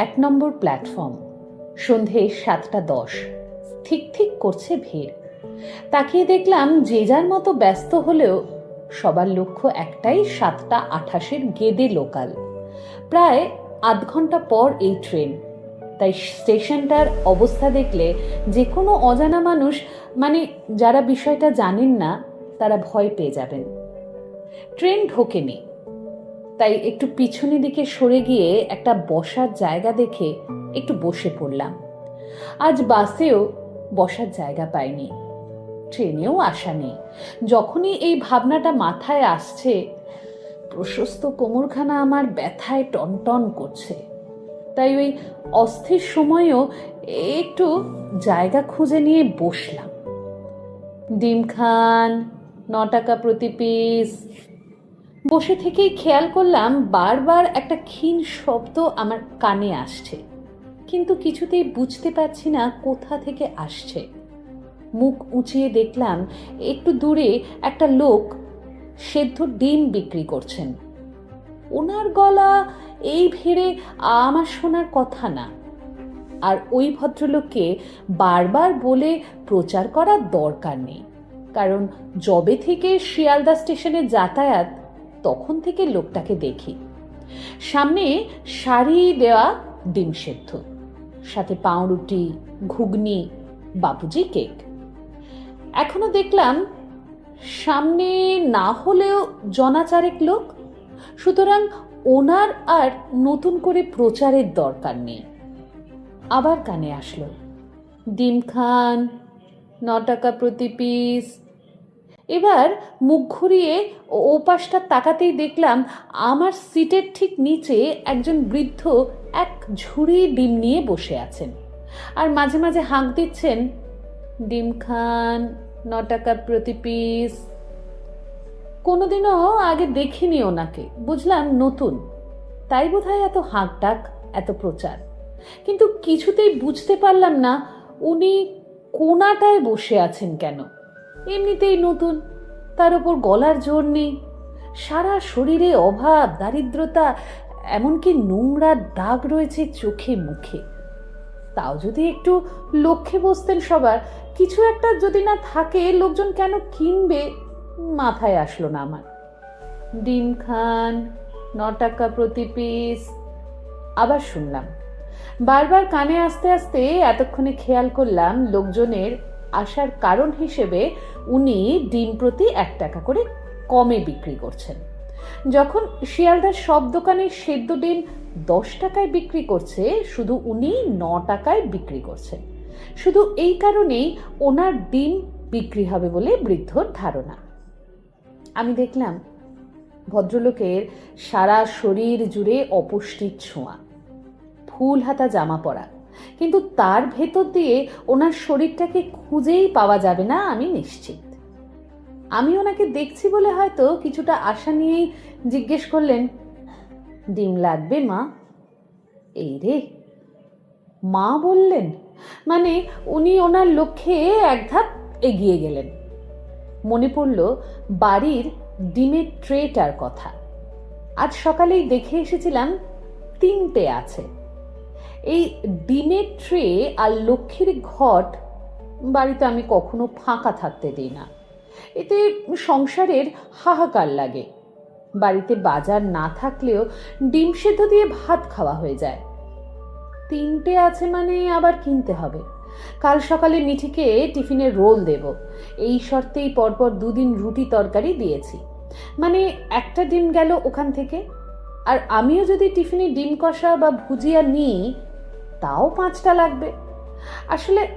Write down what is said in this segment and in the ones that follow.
এক নম্বর প্ল্যাটফর্ম। সন্ধে সাতটা দশ। ঠিক ঠিক করছে ভিড়। তাকিয়ে দেখলাম যে যার মতো ব্যস্ত হলেও সবার লক্ষ্য একটাই সাতটা আঠাশের গেদে লোকাল। প্রায় আধ ঘণ্টা পর এই ট্রেন। তাই স্টেশনটার অবস্থা দেখলে যে কোনো অজানা মানুষ মানে যারা বিষয়টা জানেন না, তারা ভয় পেয়ে যাবেন। ট্রেন ঢোকেনি। তাই একটু পিছনের দিকে সরে গিয়ে একটা বসার জায়গা দেখে একটু বসে পড়লাম। আজ বাসেও বসার জায়গা পাইনি। ট্রেনেও আসা নেই। যখনই এই ভাবনাটা মাথায় আসছে, প্রশস্ত কোমরখানা আমার ব্যথায় টনটন করছে। তাই ওই অস্থির সময়েও একটু জায়গা খুঁজে নিয়ে বসলাম। ডিম খান ন টাকা প্রতি পিস বসে থেকেই খেয়াল করলাম বারবার একটা ক্ষীণ শব্দ আমার কানে আসছে। কিন্তু কিছুতেই বুঝতে পারছি না কোথা থেকে আসছে। মুখ উঁচিয়ে দেখলাম একটু দূরে একটা লোক সেদ্ধ ডিম বিক্রি করছেন। ওনার গলা এই ভিড়ে আমার শোনার কথা না। আর ওই ভদ্রলোককে বারবার বলে প্রচার করার দরকার নেই। কারণ জবে থেকে শিয়ালদা স্টেশনে যাতায়াত তখন থেকে লোকটাকে দেখি। সামনে শাড়ি দেওয়া ডিম সেদ্ধ, সাথে পাউরুটি, ঘুগনি বাবুজি কেক। এখনও দেখলাম সামনে না হলেও জনাচারেক লোক, সুতরাং ওনার আর নতুন করে প্রচারের দরকার নেই। আবার কানে আসলো, ডিম খান ন টাকা প্রতি পিস এবার মুখ ঘুরিয়ে ও- পাশটা তাকাতেই দেখলাম আমার সিটের ঠিক নিচে একজন বৃদ্ধ এক ঝুড়ি ডিম নিয়ে বসে আছেন। আর মাঝে মাঝে হাঁক দিচ্ছেন, ডিম খান ন টাকা প্রতি পিস। কোনোদিনও আগে দেখিনি ওনাকে, বুঝলাম নতুন। তাই বোধহয় এত হাঁক ডাক, এত প্রচার। কিন্তু কিছুতেই বুঝতে পারলাম না উনি কোনাটায় বসে আছেন কেন। এমনিতেই নতুন। তার ওপর গলার জোর নেই। সারা শরীরে অভাব, দারিদ্রতা, এমনকি নোংরা দাগ রয়েছে চোখে মুখে। তাও যদি একটু লক্ষ্যে বসতেন সবার, কিছু একটা যদি না থাকে, লোকজন কেন কিনবে? মাথায় আসলো না আমার। ডিম খান ন টাকা প্রতি পিস। আবার শুনলাম, বারবার কানে আসতে আসতে এতক্ষণে খেয়াল করলাম লোকজনের আসার কারণ হিসেবে উনি ডিম প্রতি এক টাকা করে কমে বিক্রি করছেন। যখন শিয়ালদার সব দোকানে সেদ্ধ ডিম দশ টাকায় বিক্রি করছে, শুধু উনি ন টাকায় বিক্রি করছেন। শুধু এই কারণেই ওনার ডিম বিক্রি হবে বলে বৃদ্ধর ধারণা। আমি দেখলাম ভদ্রলোকের সারা শরীর জুড়ে অপুষ্টির ছোঁয়া, ফুল হাতা জামা পরা। কিন্তু তার ভেতর দিয়ে ওনার শরীরটাকে খুঁজেই পাওয়া যাবে না, আমি নিশ্চিত। আমি ওনাকে দেখছি বলে হয়তো কিছুটা আশা নিয়েই জিজ্ঞেস করলেন, ডিম লাগবে মা? এই রে। মা বললেন মানে উনি ওনার লক্ষ্যে এক ধাপ এগিয়ে গেলেন। মনে পড়ল বাড়ির ডিমের ট্রেটার কথা। আজ সকালেই দেখে এসেছিলাম তিনটে আছে। এই ডিমের ট্রে আর লক্ষ্মীর ঘট বাড়িতে আমি কখনো ফাঁকা থাকতে দিই না। এতে সংসারের হাহাকার লাগে। বাড়িতে বাজার না থাকলেও ডিম সেদ্ধ দিয়ে ভাত খাওয়া হয়ে যায়। তিনটে আছে মানে আবার কিনতে হবে। কাল সকালে মিঠিকে টিফিনে রোল দেব। এই শর্তেই পরপর দুদিন রুটি তরকারি দিয়েছি। মানে একটা ডিম গেল ওখান থেকে। আর আমিও যদি টিফিনে ডিম কষা বা ভুজিয়া নিই তাও পাঁচটা লাগবে। আসলে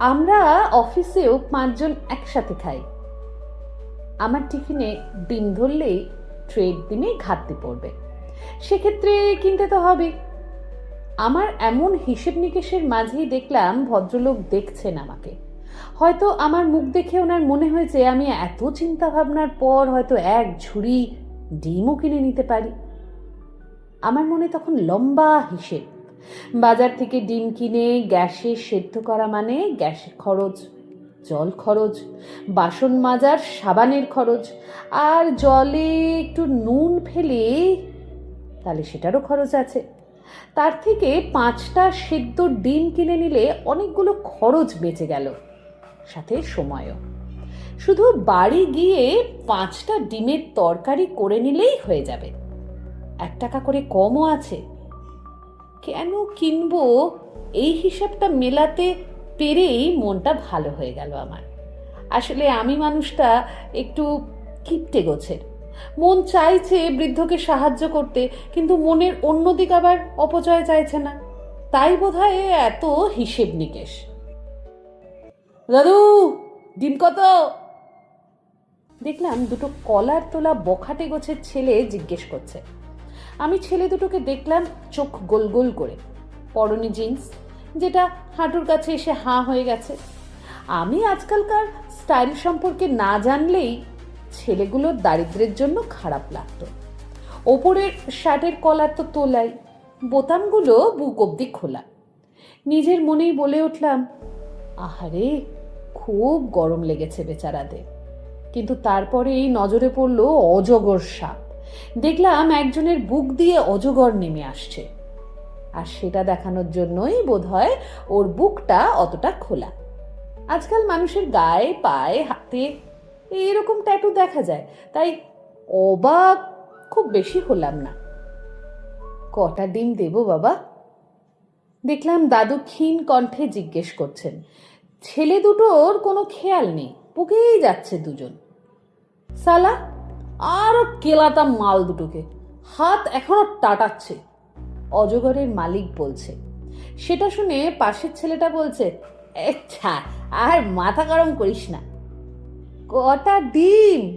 আমরা অফিসেও পাঁচজন একসাথে খাই। আমার টিফিনে ডিম ধরলেই ট্রেড ডিমে ঘাটতি পড়বে। সেক্ষেত্রে কিনতে তো হবে। আমার এমন হিসেব নিকেশের মাঝেই দেখলাম ভদ্রলোক দেখছেন আমাকে। হয়তো আমার মুখ দেখে ওনার মনে হয়েছে আমি এত চিন্তা ভাবনার পর হয়তো এক ঝুড়ি ডিমও কিনে নিতে পারি। আমার মনে তখন লম্বা হিসেব। বাজার থেকে ডিম কিনে গ্যাসে সেদ্ধ করা মানে গ্যাসের খরচ, জল খরচ, বাসন মাজার, সাবানের খরচ, আর জলে একটু নুন ফেলে তাহলে সেটারও খরচ আছে। তার থেকে পাঁচটা সেদ্ধ ডিম কিনে নিলে অনেকগুলো খরচ বেঁচে গেল, সাথে সময়ও। শুধু বাড়ি গিয়ে পাঁচটা ডিমের তরকারি করে নিলেই হয়ে যাবে। এক টাকা করে কমও আছে। কেন কিনবো? এই হিসাবটা মেলাতে পেরেই মনটা ভালো হয়ে গেল আমার। আসলে আমি মানুষটা একটু কিপটে গোছের। মন চাইছে বৃদ্ধকে সাহায্য করতে, কিন্তু মনের অন্যদিক আবার অপচয় চাইছে না। তাই বোধহয় এত হিসেব নিকেশ। দাদু, ডিম কত? দেখলাম দুটো কলার তোলা বখাটে গোছের ছেলে জিজ্ঞেস করছে। আমি ছেলে দুটোকে দেখলাম চোখ গোল গোল করে। পরনি জিন্স, যেটা হাঁটুর কাছে এসে হাঁ হয়ে গেছে। আমি আজকালকার স্টাইল সম্পর্কে না জানলেই ছেলেগুলোর দারিদ্রের জন্য খারাপ লাগতো। ওপরের শার্টের কলার তো তোলাই, বোতামগুলো বুক অব্দি খোলা। নিজের মনেই বলে উঠলাম, আহারে, খুব গরম লেগেছে বেচারাদের। কিন্তু তারপরেই নজরে পড়ল অজগর সাপ। দেখলাম একজনের বুক দিয়ে অজগর নেমে আসছে। আর সেটা দেখানোর জন্যই বোধহয় ওর বুকটা অতটা খোলা। আজকাল মানুষের গায়ে, পায়ে, হাতে এরকম ট্যাটু দেখা যায়, তাই অবাক খুব বেশি হলাম না। কটা ডিম দেবো বাবা? দেখলাম দাদু ক্ষীণ কণ্ঠে জিজ্ঞেস করছেন, ছেলে দুটোর কোনো খেয়াল নেই? বুকেই যাচ্ছে দুজন। সালা আরও কেলাতাম মাল দুটোকে। হাত এখনও টাটাচ্ছে। অজগরের মালিক বলছে। সেটা শুনে পাশের ছেলেটা বলছে আচ্ছা আর মাথা গরম করিস না। কটা ডিম?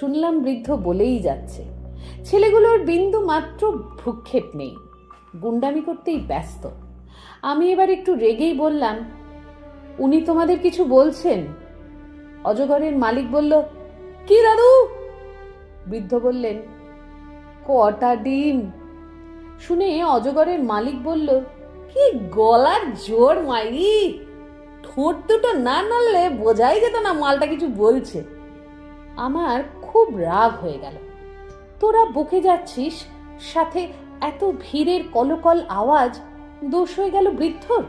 শুনলাম বৃদ্ধ বলেই যাচ্ছে। ছেলেগুলোর বিন্দু মাত্র ভ্রুক্ষেপ নেই। গুন্ডামি করতেই ব্যস্ত। আমি এবার একটু রেগেই বললাম, উনি তোমাদের কিছু বলছেন? অজগরের মালিক বলল, কি দাদু? বৃদ্ধ বললেন, কটা ডিম? শুনে অজগরের মালিক বলল, কি গলার জোর মাইরি! ঠোঁট দুটো না নাড়লে বোঝাই যেত না মালটা কিছু বলছে। আমার খুব রাগ হয়ে গেল। তোরা বকে যাচ্ছিস, সাথে এত ভিড়ের কলকল আওয়াজ, দোষ হয়ে গেল বৃদ্ধর?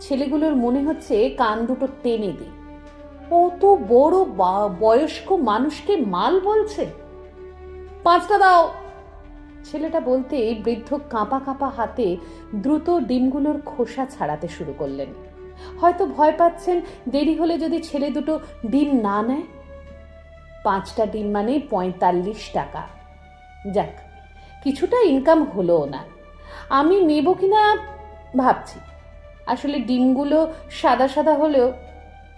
ছেলেগুলোর মনে হচ্ছে কান দুটো টেনে দে। কত বড় বয়স্ক মানুষকে মাল বলছে। পাঁচটা দাও। ছেলেটা বলতে বৃদ্ধ কাঁপা কাঁপা হাতে দ্রুত ডিমগুলোর খোসা ছাড়াতে শুরু করলেন। হয়তো ভয় পাচ্ছেন, দেরি হলে যদি ছেলে দুটো ডিম না নেয়। পাঁচটা ডিম মানে পঁয়তাল্লিশ টাকা। যাক, কিছুটা ইনকাম হলো না। আমি নেব কিনা ভাবছি। আসলে ডিমগুলো সাদা সাদা হলেও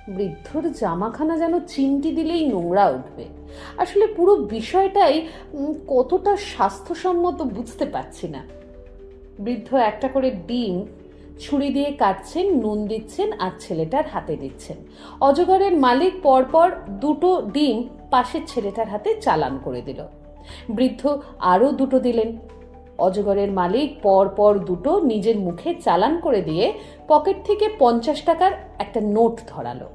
বৃদ্ধর জামাখানা যেন চিমটি দিলেই নোংরা উঠবে। আসলে পুরো বিষয়টাই কতটা স্বাস্থ্যসম্মত বুঝতে পারছি না। বৃদ্ধ একটা করে ডিম ছুরি দিয়ে কাটছেন, নুন দিচ্ছেন আর ছেলেটার হাতে দিচ্ছেন। অজগরের মালিক পরপর দুটো ডিম পাশের ছেলেটার হাতে চালান করে দিল। বৃদ্ধ আরও দুটো দিলেন। অজগরের মালিক পর পর দুটো নিজের মুখে চালান করে দিয়ে পকেট থেকে পঞ্চাশ টাকার একটা নোট ধরালো।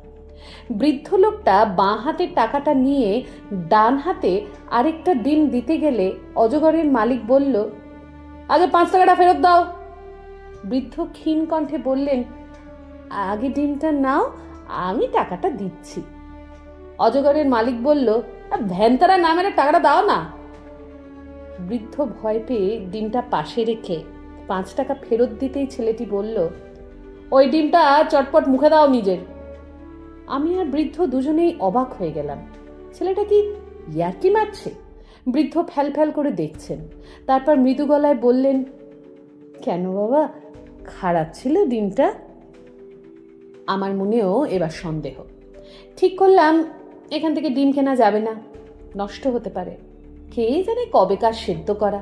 বৃদ্ধ লোকটা বাঁ হাতের টাকাটা নিয়ে ডান হাতে আরেকটা ডিম দিতে গেলে অজগরের মালিক বলল, আগে পাঁচ টাকাটা ফেরত দাও। বৃদ্ধ ক্ষীণ কণ্ঠে বললেন, আগে ডিমটা নাও, আমি টাকাটা দিচ্ছি। অজগরের মালিক বলল ভ্যানতারা নামের টাকাটা দাও না। বৃদ্ধ ভয় পেয়ে ডিমটা পাশে রেখে পাঁচ টাকা ফেরত দিতেই ছেলেটি বলল, ওই ডিমটা চটপট মুখে দাও নিজের। আমি আর বৃদ্ধ দুজনেই অবাক হয়ে গেলাম। ছেলেটা কি ইয়ার্কি মারছে? বৃদ্ধ ফ্যাল ফ্যাল করে দেখছেন। তারপর মৃদু গলায় বললেন, কেন বাবা, খারাপ ছিল ডিমটা আমার মনেও এবার সন্দেহ। ঠিক করলাম, এখান থেকে ডিম কেনা যাবে না, নষ্ট হতে পারে। কে জানে কবেকার সেদ্ধ করা।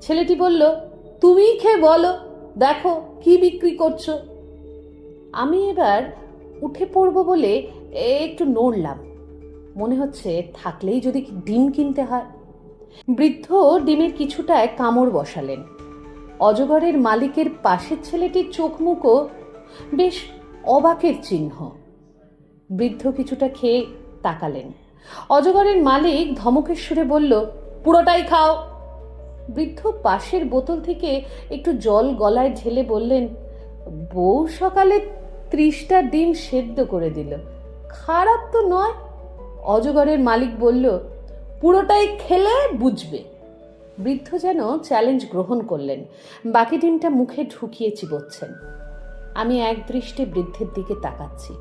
ছেলেটি বলল, তুমিই খেয়ে বলো, দেখো কি বিক্রি করছ? আমি এবার উঠে পড়ব বলে একটু নড়লাম। মনে হচ্ছে থাকলেই যদি ডিম কিনতে হয়। বৃদ্ধ ডিমের কিছুটায় কামড় বসালেন। অজগরের মালিকের পাশের ছেলেটির চোখ মুখও বেশ অবাকের চিহ্ন। বৃদ্ধ কিছুটা খেয়ে তাকালেন। অজগরের মালিক ধমকের সুরে বলল, পুরোটাই খাও। বৃদ্ধ পাশের বোতল থেকে একটু জল গলায় ঢেলে বললেন, বউ সকালে ত্রিশটা ডিম সেদ্ধ করে দিল। খারাপ তো নয়, অজগরের মালিক বলল, পুরোটাই খেলে বুঝবে। বৃদ্ধ যেন চ্যালেঞ্জ গ্রহণ করলেন, বাকি ডিমটা মুখে ঢুকিয়ে চিবোচ্ছেন। আমি এক দৃষ্টে বৃদ্ধের দিকে তাকাচ্ছি।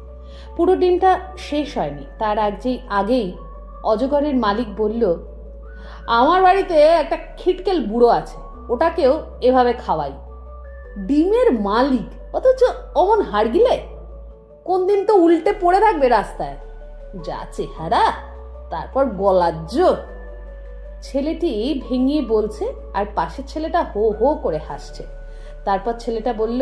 পুরো ডিমটা শেষ হয়নি, তার আগেই আগেই অজগরের মালিক বলল, আমার বাড়িতে একটা খিটকেল বুড়ো আছে, ওটাকেও এভাবে খাওয়াই। ডিমের মালিক? অথচ অমন হাড় গিলে? কোন দিন তো উল্টে পড়ে থাকবে রাস্তায়। যা চেহারা, তারপর গলার জোর। ছেলেটি ভেঙিয়ে বলছে, আর পাশের ছেলেটা হো হো করে হাসছে। তারপর ছেলেটা বলল,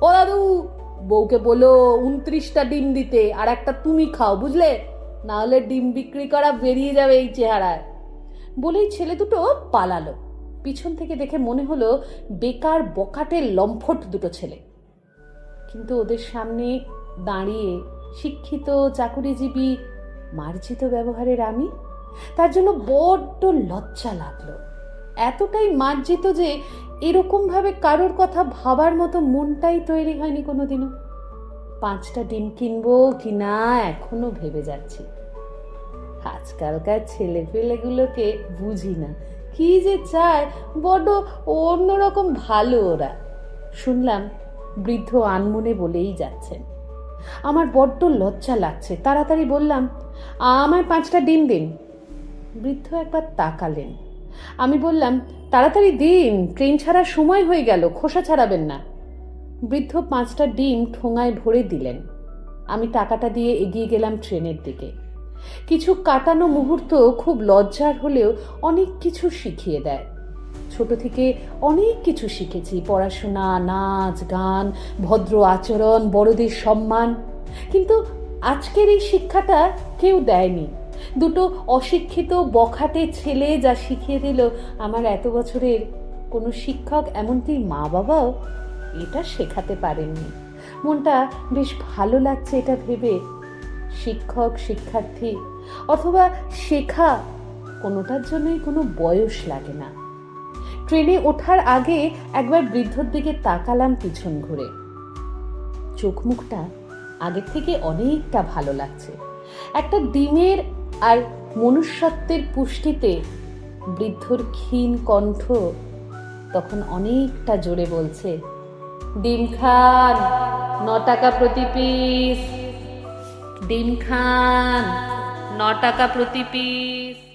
ও দাদু, বউকে বলো উনত্রিশটা ডিম দিতে, আর একটা তুমি খাও, বুঝলে? না হলে ডিম বিক্রি করা বেরিয়ে যাবে এই চেহারায়। বলেই ছেলে দুটো পালালো। পিছন থেকে দেখে মনে হলো বেকার বকাটের লম্ফট দুটো ছেলে। কিন্তু ওদের সামনে দাঁড়িয়ে শিক্ষিত, চাকুরিজীবী, মার্জিত ব্যবহারের আমি, তার জন্য বড্ড লজ্জা লাগল। এতটাই মার্জিত যে এরকমভাবে কারোর কথা ভাবার মতো মনটাই তৈরি হয়নি কোনোদিনও। পাঁচটা ডিম কিনবো কি না এখনও ভেবে যাচ্ছি। আজকালকার ছেলে পেলেগুলোকে বুঝি না। কি যে চায়, বড্ড অন্যরকম ভালো ওরা। শুনলাম বৃদ্ধ আনমনে বলেই যাচ্ছেন। আমার বড্ড লজ্জা লাগছে, তাড়াতাড়ি বললাম, আমায় পাঁচটা ডিম দিন। বৃদ্ধ একবার তাকালেন। আমি বললাম, তাড়াতাড়ি দিন, ট্রেন ছাড়ার সময় হয়ে গেল, খোসা ছাড়াবেন না। বৃদ্ধ পাঁচটা ডিম ঠোঙায় ভরে দিলেন। আমি টাকাটা দিয়ে এগিয়ে গেলাম ট্রেনের দিকে। কিছু কাটানো মুহূর্ত খুব লজ্জার হলেও অনেক কিছু শিখিয়ে দেয়। ছোট থেকে অনেক কিছু শিখেছি, পড়াশোনা, নাচ, গান, ভদ্র আচরণ, বড়দের সম্মান। কিন্তু আজকের এই শিক্ষাটা কেউ দেয়নি। দুটো অশিক্ষিত, বখাটে ছেলে যা শিখিয়ে দিল, আমার এত বছরের কোনো শিক্ষক এমনকি মা বাবাও এটা শেখাতে পারেননি। মনটা বেশ ভালো লাগছে এটা ভেবে। শিক্ষক, শিক্ষার্থী অথবা শেখা, কোনোটার জন্যই কোনো বয়স লাগে না। ট্রেনে ওঠার আগে একবার বৃদ্ধর দিকে তাকালাম পিছন ঘুরে। চোখ মুখটা আগের থেকে অনেকটা ভালো লাগছে। একটা ডিমের আর মনুষ্যত্বের পুষ্টিতে বৃদ্ধর ক্ষীণ কণ্ঠ তখন অনেকটা জোরে বলছে ডিম খান ন টাকা প্রতি পিস। ডিম খান ন টাকা প্রতি পিস